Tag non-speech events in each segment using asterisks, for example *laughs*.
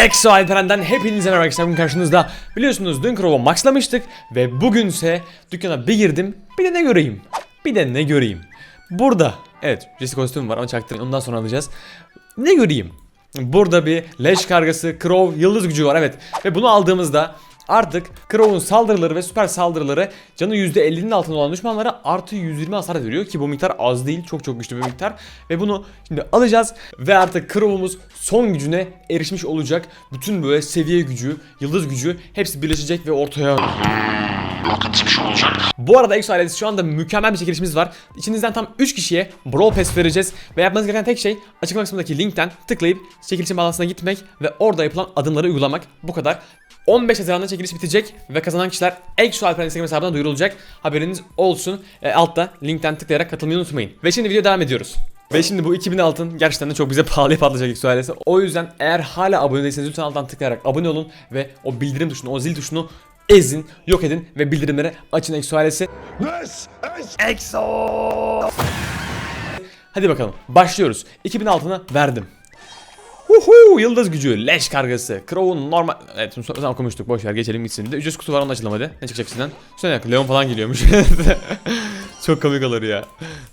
Exo Alperen'den hepinize merhaba arkadaşlar. Bugün karşınızda Biliyorsunuz dün Crow'u maxlamıştık Ve bugünse dükkana bir girdim Bir de ne göreyim? Bir de ne göreyim? Burada Evet Jesse kostüm var ama çaktırmayın ondan sonra alacağız. Ne göreyim? Burada bir leş kargası Crow yıldız gücü var evet. Ve bunu aldığımızda Artık Crow'un saldırıları ve süper saldırıları canı %50'nin altında olan düşmanlara artı 120 hasar veriyor ki bu miktar az değil çok çok güçlü bir miktar ve bunu şimdi alacağız ve artık Crow'umuz son gücüne erişmiş olacak. Bütün böyle seviye gücü, yıldız gücü hepsi birleşecek ve ortaya bu arada Exo ailesi şu anda mükemmel bir çekilişimiz var. İçinizden tam 3 kişiye Brawl Pass vereceğiz. Ve yapmanız gereken tek şey açıklama kısmındaki linkten tıklayıp çekilişin bağlantısına gitmek ve orada yapılan adımları uygulamak. Bu kadar. 15 Haziran'da çekiliş bitecek ve kazanan kişiler Exo Alperen Instagram hesabına duyurulacak. Haberiniz olsun. E, altta linkten tıklayarak katılmayı unutmayın. Ve şimdi video devam ediyoruz. Ve şimdi bu 2000 altın gerçekten de çok bize pahalıya patlayacak Exo ailesi. O yüzden eğer hala abone değilseniz lütfen alttan tıklayarak abone olun ve o bildirim tuşunu, o zil tuşunu ezin, yok edin ve bildirimleri açın Exo ailesi. Hadi bakalım başlıyoruz. 2000 altına verdim. Uhu yıldız gücü, leş kargası, Crow'un normal... Evet bunu sonra okumuştuk boşver geçelim gitsin de. Ücretsiz kutu var onu açalım. Ne çıkacak sizden? Şöyle bak Leon falan geliyormuş. *laughs* Çok komik olur ya.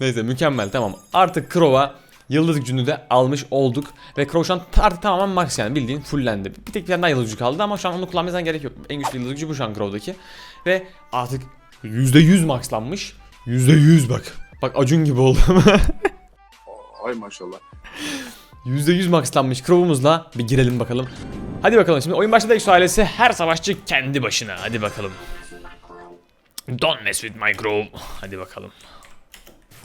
Neyse mükemmel tamam. Artık Crow'a yıldız gücünü de almış olduk. Ve Crow şu an artık tamamen max yani bildiğin fullendi. Bir tek bir tane daha yıldız gücü kaldı ama şu an onu kullanmaya gerek yok. En güçlü yıldız gücü bu şu an Crow'daki. Ve artık %100 maxlanmış. %100 bak. Bak Acun gibi oldum. *laughs* Ay maşallah. %100 maxlanmış Crow'umuzla bir girelim bakalım. Hadi bakalım şimdi oyun başladı Exo ailesi her savaşçı kendi başına hadi bakalım. Don't mess with my Crow. Hadi bakalım.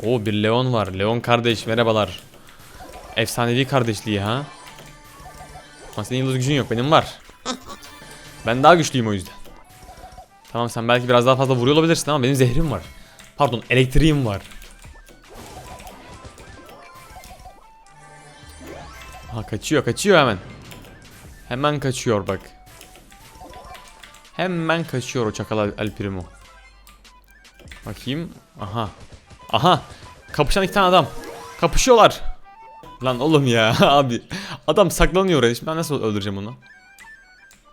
Oo bir Leon var. Leon kardeş merhabalar. Efsanevi kardeşliği ha. Ama senin yıldız gücün yok benim var. Ben daha güçlüyüm o yüzden. Tamam sen belki biraz daha fazla vuruyor olabilirsin ama benim zehrim var. Pardon elektriğim var. Kaçıyor kaçıyor hemen. Hemen kaçıyor bak. Hemen kaçıyor o çakal Al Primo. Bakayım. Aha. Aha. Kapışan iki tane adam. Kapışıyorlar. Lan oğlum ya *laughs* abi. Adam saklanıyor oraya. Şimdi ben nasıl öldüreceğim onu?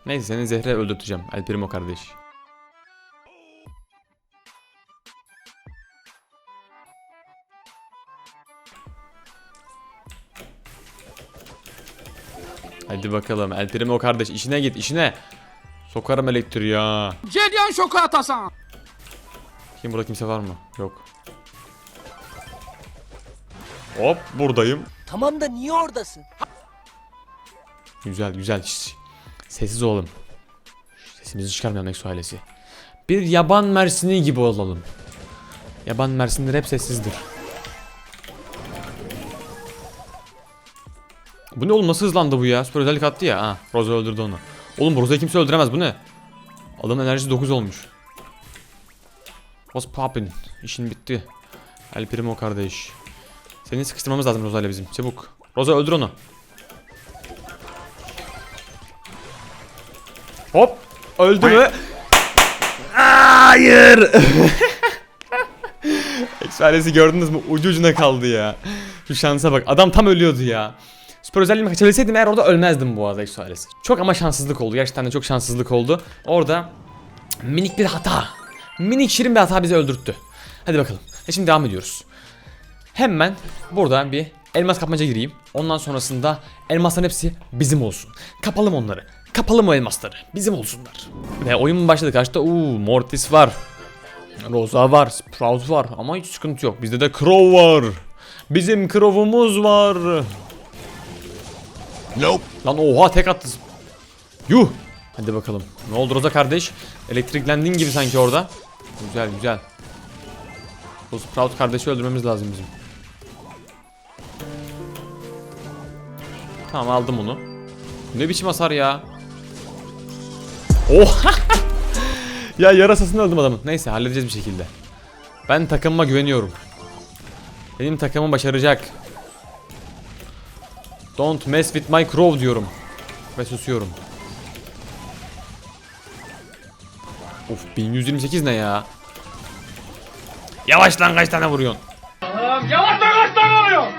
Neyse seni zehre öldürteceğim. El Primo kardeş. Hadi bakalım El Primo kardeş işine git işine. Sokarım elektriği ya. Ceryan şoku atasan. Kim burada kimse var mı? Yok. Hop buradayım. Tamam da niye oradasın? Güzel güzel. Şşş. Sessiz olalım. Sesimizi çıkarmayalım Exo ailesi. Bir yaban mersini gibi olalım. Yaban mersinleri hep sessizdir. Bu ne oğlum nasıl hızlandı bu ya? Süper özellik attı ya. Ha, Rosa öldürdü onu. Oğlum Rosa'yı kimse öldüremez bu ne? Adamın enerjisi 9 olmuş. What's poppin? İşin bitti. El Primo kardeş. Seni sıkıştırmamız lazım Rosa ile bizim. Çabuk. Rosa öldür onu. Hop. Öldü mü? Hayır. *laughs* Eksualesi gördünüz mü? Ucu ucuna kaldı ya. Şu şansa bak. Adam tam ölüyordu ya. Süper özelliğimi kaçabilseydim eğer orada ölmezdim bu arada Eksualesi. Çok ama şanssızlık oldu. Gerçekten de çok şanssızlık oldu. Orada minik bir hata. Minik şirin bir hata bizi öldürttü. Hadi bakalım. E şimdi devam ediyoruz. Hemen burada bir elmas kapmaca gireyim. Ondan sonrasında elmasların hepsi bizim olsun. Kapalım onları. Kapalım o elmasları. Bizim olsunlar. Ve oyun başladı. Karşıda uuu Mortis var. Rosa var. Sprout var. Ama hiç sıkıntı yok. Bizde de Crow var. Bizim Crow'umuz var. Nope. Lan oha tek attı. Yuh. Hadi bakalım. Ne oldu Rosa kardeş? Elektriklendiğin gibi sanki orada. Güzel güzel. Bu Sprout kardeşi öldürmemiz lazım bizim. Tamam aldım onu. Ne biçim hasar ya? Oha! *laughs* ya yarasasını öldüm adamın. Neyse halledeceğiz bir şekilde. Ben takımıma güveniyorum. Benim takımım başaracak. Don't mess with my crow diyorum. Ve susuyorum. Of 1128 ne ya? Yavaş lan kaç tane vuruyorsun? Yavaş lan kaç tane oluyor?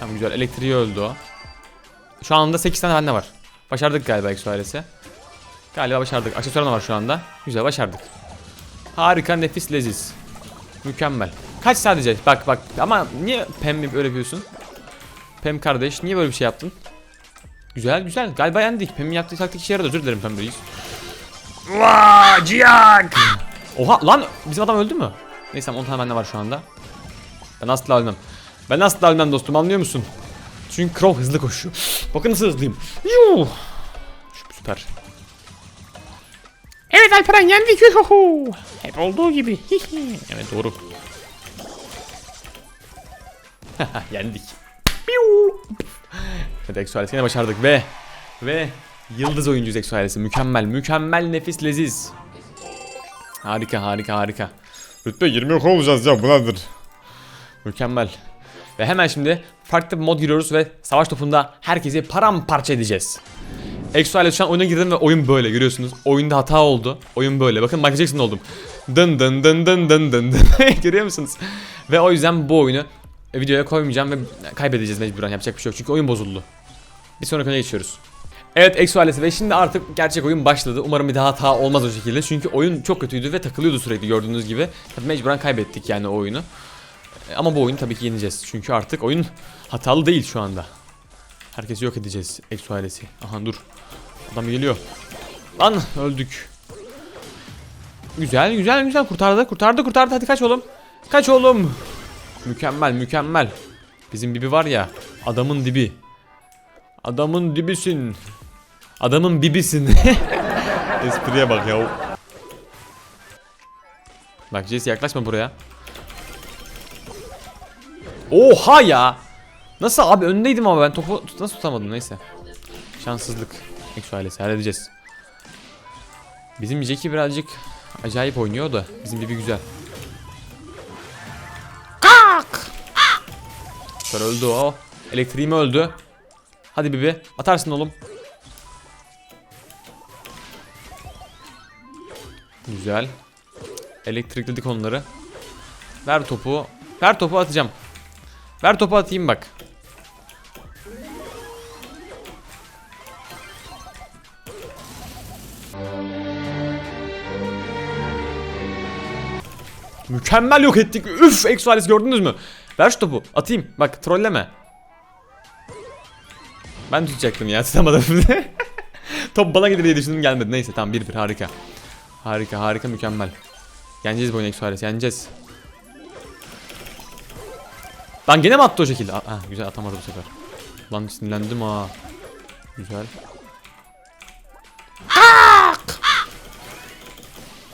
Tamam güzel elektriği öldü o. Şu anda 8 tane bende var. Başardık galiba Exo. Galiba başardık. Aksesuar da var şu anda. Güzel başardık. Harika nefis leziz. Mükemmel. Kaç sadece? Bak bak ama niye Pem böyle yapıyorsun? Pem kardeş niye böyle bir şey yaptın? Güzel güzel. Galiba yendik. Pem'in yaptığı taktik işe yaradı. Özür dilerim Pem reis. Vaa ciyak. Oha lan bizim adam öldü mü? Neyse 10 tane bende var şu anda. Ben asla ölmem. Ben asla ölmem dostum anlıyor musun? Çünkü Crow hızlı koşuyor. Bakın nasıl hızlıyım. Yuh. Süper. Evet Alperen yendik. Yuhu. Hep olduğu gibi. evet doğru. *laughs* yendik. Evet Exo ailesi yine başardık ve ve yıldız oyuncuyuz Exo ailesi. Mükemmel, mükemmel, nefis, leziz. Harika, harika, harika. Rütbe 20 yok olacağız ya bu nedir? Mükemmel. Ve hemen şimdi farklı bir mod giriyoruz ve savaş topunda herkesi paramparça edeceğiz. Exo ailesi şu an oyuna girdim ve oyun böyle görüyorsunuz. Oyunda hata oldu. Oyun böyle. Bakın Michael Jackson oldum. Dın dın dın dın dın dın dın. *laughs* Görüyor musunuz? Ve o yüzden bu oyunu videoya koymayacağım ve kaybedeceğiz mecburen yapacak bir şey yok. Çünkü oyun bozuldu. Bir sonraki oyuna geçiyoruz. Evet Exo ailesi ve şimdi artık gerçek oyun başladı. Umarım bir daha hata olmaz o şekilde. Çünkü oyun çok kötüydü ve takılıyordu sürekli gördüğünüz gibi. Tabii mecburen kaybettik yani o oyunu. E, Ama bu oyunu tabii ki yeneceğiz. Çünkü artık oyun hatalı değil şu anda. Herkesi yok edeceğiz Exo ailesi. Aha dur. Adam geliyor. Lan öldük. Güzel güzel güzel kurtardı kurtardı kurtardı hadi kaç oğlum. Kaç oğlum. Mükemmel mükemmel. Bizim Bibi var ya adamın dibi. Adamın dibisin. Adamın bibisin. *laughs* Espriye bak ya. Bak Jesse yaklaşma buraya. Oha ya. Nasıl abi önündeydim ama ben topu nasıl tutamadım neyse. Şanssızlık. Eksu ailesi halledeceğiz. Bizim Jackie birazcık acayip oynuyor da bizim Bibi güzel. Kalk. Şöyle öldü o. Elektriğim öldü. Hadi Bibi atarsın oğlum. Güzel. Elektrikledik onları. Ver topu. Ver topu atacağım. Ver topu atayım bak. Mükemmel yok ettik. Üf Exoalis gördünüz mü? Ver şu topu. Atayım. Bak trolleme. Ben tutacaktım ya tutamadım. *laughs* Top bana gelir diye düşündüm gelmedi. Neyse tamam 1-1 harika. Harika harika mükemmel. Yeneceğiz bu oyunu Exoalis yeneceğiz. Lan gene mi attı o şekilde? Ha güzel atamadı bu sefer. Lan sinirlendim ha. Güzel.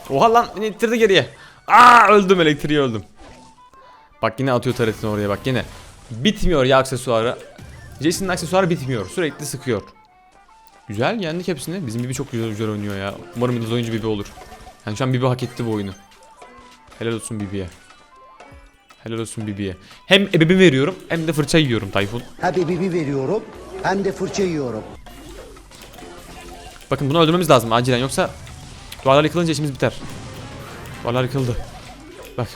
Oha lan beni ittirdi geriye. Aa öldüm elektriği öldüm. Bak yine atıyor taretini oraya bak yine. Bitmiyor ya aksesuarı. Jason'ın aksesuarı bitmiyor. Sürekli sıkıyor. Güzel yendik hepsini. Bizim Bibi çok güzel, güzel oynuyor ya. Umarım yıldız oyuncu Bibi olur. Yani şu an Bibi hak etti bu oyunu. Helal olsun Bibi'ye. Helal olsun Bibi'ye. Hem ebebe veriyorum hem de fırça yiyorum Tayfun. Hem bibi veriyorum hem de fırça yiyorum. Bakın bunu öldürmemiz lazım acilen yoksa duvarlar yıkılınca işimiz biter. Duvarlar yıkıldı. Bak.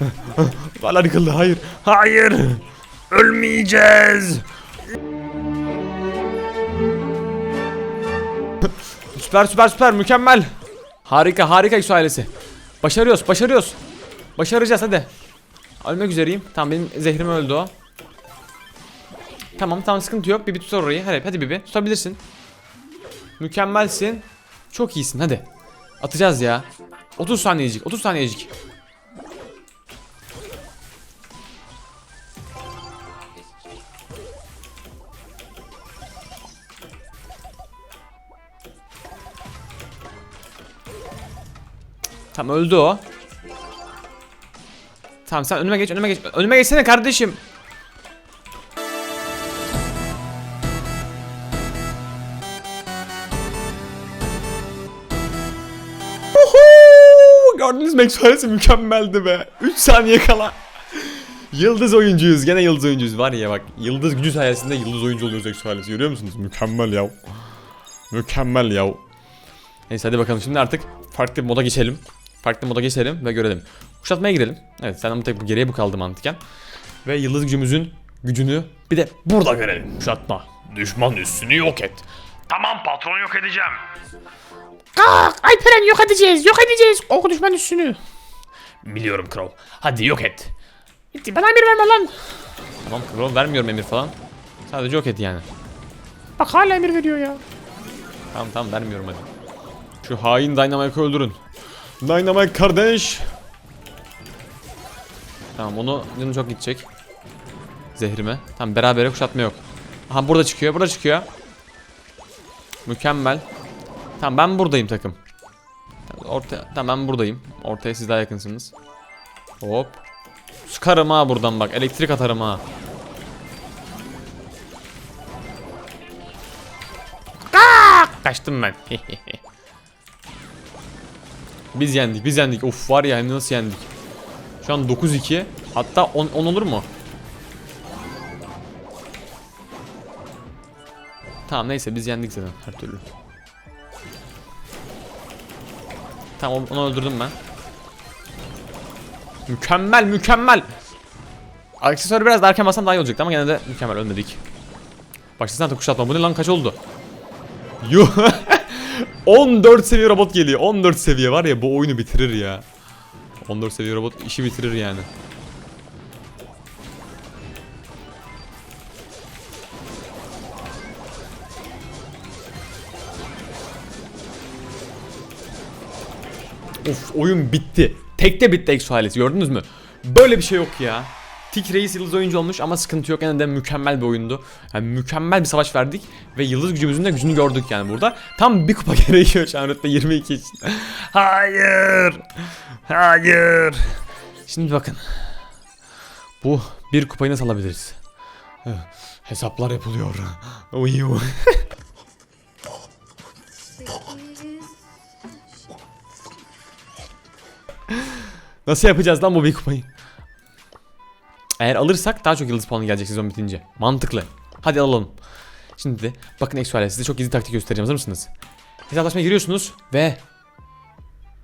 *laughs* duvarlar yıkıldı. Hayır. Hayır. Ölmeyeceğiz. süper süper süper mükemmel. Harika harika Yusuf ailesi. Başarıyoruz başarıyoruz. Başaracağız hadi. Ölmek üzereyim. Tamam benim zehrim öldü o. Tamam tamam sıkıntı yok. Bibi tutar orayı. Hadi, hadi Bibi tutabilirsin. Mükemmelsin. Çok iyisin hadi. Atacağız ya. 30 saniyecik 30 saniyecik. Tamam öldü o. Tamam sen önüme geç önüme geç. Önüme geçsene kardeşim. Mü Express'i mükemmeldi be. 3 saniye kala. Yıldız oyuncuyuz. Gene yıldız oyuncuyuz. Var ya bak. Yıldız gücü sayesinde yıldız oyuncu oluyoruz Express'i. Görüyor musunuz? Mükemmel ya. Mükemmel ya. Neyse hadi bakalım şimdi artık farklı bir moda geçelim. Farklı moda geçelim ve görelim. Kuşatmaya girelim. Evet sen ama tek bu geriye bu kaldı mantıken. Ve yıldız gücümüzün gücünü Bir de burada görelim. Kuşatma. Düşman üssünü yok et. Tamam patron yok edeceğim. Kalk Alperen yok edeceğiz yok edeceğiz. O düşman üstünü. Biliyorum kral. Hadi yok et. Bitti bana emir verme lan. Tamam kral vermiyorum emir falan. Sadece yok et yani. Bak hala emir veriyor ya. Tamam tamam vermiyorum hadi. Şu hain Dynamite'ı öldürün. Dynamite kardeş. Tamam onu canım çok gidecek. Zehrime. Tamam berabere kuşatma yok. Aha burada çıkıyor burada çıkıyor. Mükemmel. Tamam ben buradayım takım. Orta, tamam ben buradayım. Ortaya siz daha yakınsınız. Hop. Sıkarım ha buradan bak. Elektrik atarım ha. Kaçtım ben. *laughs* biz yendik, biz yendik. Of var ya hem de nasıl yendik. Şu an 9-2. Hatta 10, 10 olur mu? Tamam neyse biz yendik zaten her türlü. Tamam onu öldürdüm ben. Mükemmel mükemmel. Aksesuarı biraz daha erken bassam daha iyi olacaktı ama gene de mükemmel ölmedik. Başlasana da kuşatma. Bu ne lan kaç oldu? Yuh. *laughs* 14 seviye robot geliyor. 14 seviye var ya bu oyunu bitirir ya. 14 seviye robot işi bitirir yani. Of oyun bitti. Tekte bitti Exo ailesi gördünüz mü? Böyle bir şey yok ya. Tik Reis yıldız oyuncu olmuş ama sıkıntı yok. Yani de mükemmel bir oyundu. Yani mükemmel bir savaş verdik ve yıldız gücümüzün de gücünü gördük yani burada. Tam bir kupa *laughs* gerekiyor şu an rütbe 22 için. Hayır. Hayır. Şimdi bakın. Bu bir kupayı nasıl alabiliriz? Hesaplar yapılıyor. Uyu. Nasıl yapacağız lan bu bir kupayı? Eğer alırsak daha çok yıldız puanı gelecek sezon bitince. Mantıklı. Hadi alalım. Şimdi de bakın Exoale size çok gizli taktik göstereceğim. Hazır mısınız? Hesaplaşmaya giriyorsunuz ve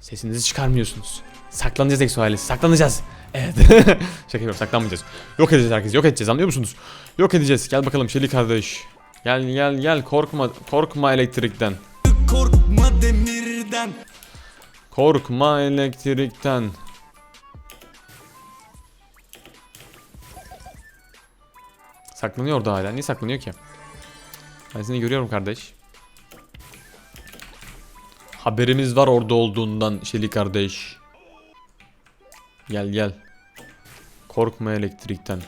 sesinizi çıkarmıyorsunuz. Saklanacağız Exoale. Saklanacağız. Evet. *laughs* Şaka yapıyorum saklanmayacağız. Yok edeceğiz herkesi. Yok edeceğiz anlıyor musunuz? Yok edeceğiz. Gel bakalım Şeli kardeş. Gel gel gel korkma korkma elektrikten. Korkma demirden Korkma elektrikten. Saklanıyor orada hala. Niye saklanıyor ki? Ben seni görüyorum kardeş. Haberimiz var orada olduğundan Şeli kardeş. Gel gel. Korkma elektrikten.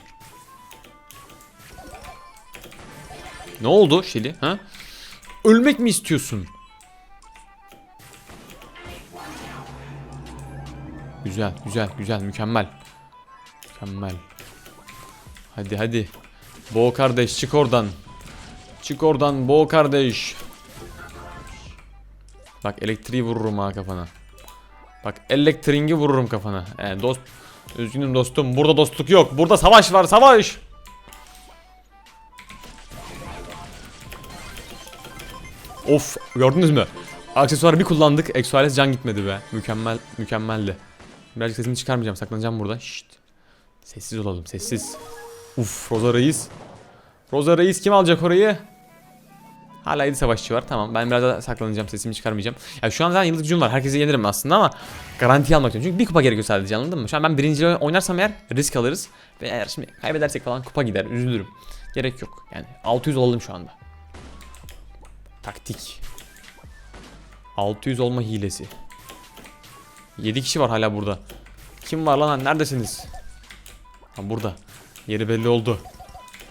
Ne oldu Şeli? Ha? Ölmek mi istiyorsun? Güzel, güzel, güzel, mükemmel. Mükemmel. Hadi hadi. Boğ kardeş çık oradan. Çık oradan boğ kardeş. Bak elektriği vururum ha kafana. Bak elektriği vururum kafana. Ee, dost üzgünüm dostum. Burada dostluk yok. Burada savaş var, savaş. Of gördünüz mü? Aksesuarı bir kullandık. Exoales can gitmedi be. Mükemmel, mükemmeldi. Birazcık sesini çıkarmayacağım. Saklanacağım burada. Şşt. Sessiz olalım. Sessiz. Uf Roza Reis. Roza Reis kim alacak orayı? Hala 7 savaşçı var. Tamam ben biraz daha saklanacağım. Sesimi çıkarmayacağım. Ya şu an zaten yıldız gücüm var. Herkesi yenirim aslında ama garanti almak istiyorum. Çünkü bir kupa gerekiyor sadece anladın mı? Şu an ben birinci oynarsam eğer risk alırız. Ve eğer şimdi kaybedersek falan kupa gider. Üzülürüm. Gerek yok. Yani 600 olalım şu anda. Taktik. 600 olma hilesi. 7 kişi var hala burada. Kim var lan? Neredesiniz? Ha burada. Yeri belli oldu.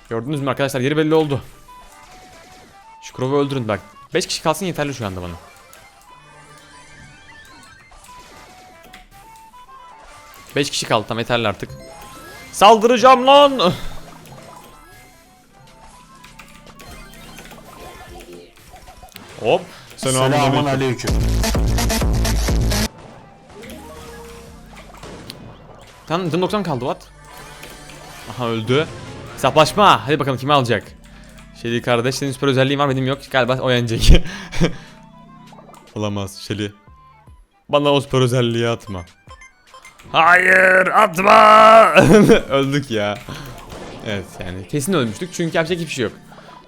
Gördünüz mü arkadaşlar? Yeri belli oldu. Şu Crow'u öldürün bak. 5 kişi kalsın yeterli şu anda bana. Beş kişi kaldı tam yeterli artık. Saldıracağım lan. Hop. Selamun aleyküm Tam dın 90 kaldı what? Aha öldü. Hesaplaşma. Hadi bakalım kimi alacak? Şeli kardeş senin süper özelliğin var benim yok. Galiba o yenecek. *laughs* Olamaz Şeli. Bana o süper özelliği atma. Hayır atma. *laughs* Öldük ya. Evet yani kesin ölmüştük çünkü yapacak hiçbir şey yok.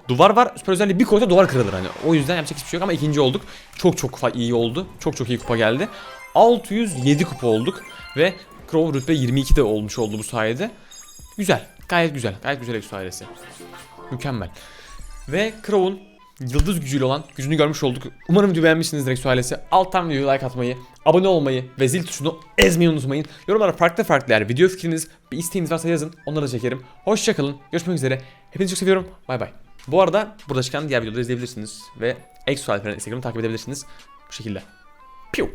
Duvar var süper özelliği bir koysa duvar kırılır hani. O yüzden yapacak hiçbir şey yok ama ikinci olduk. Çok çok iyi oldu. Çok çok iyi kupa geldi. 607 kupa olduk ve Crow rütbe 22 de olmuş oldu bu sayede. Güzel. Gayet güzel. Gayet güzel Exo ailesi. Mükemmel. Ve Crow'un yıldız gücüyle olan gücünü görmüş olduk. Umarım videoyu beğenmişsinizdir Exo ailesi. Alttan videoya like atmayı, abone olmayı ve zil tuşunu ezmeyi unutmayın. Yorumlara farklı farklı eğer video fikriniz, bir isteğiniz varsa yazın. Onları da çekerim. Hoşçakalın. Görüşmek üzere. Hepinizi çok seviyorum. Bay bay. Bu arada burada çıkan diğer videoları izleyebilirsiniz. Ve Exo Alperen'in Instagram'ı takip edebilirsiniz. Bu şekilde.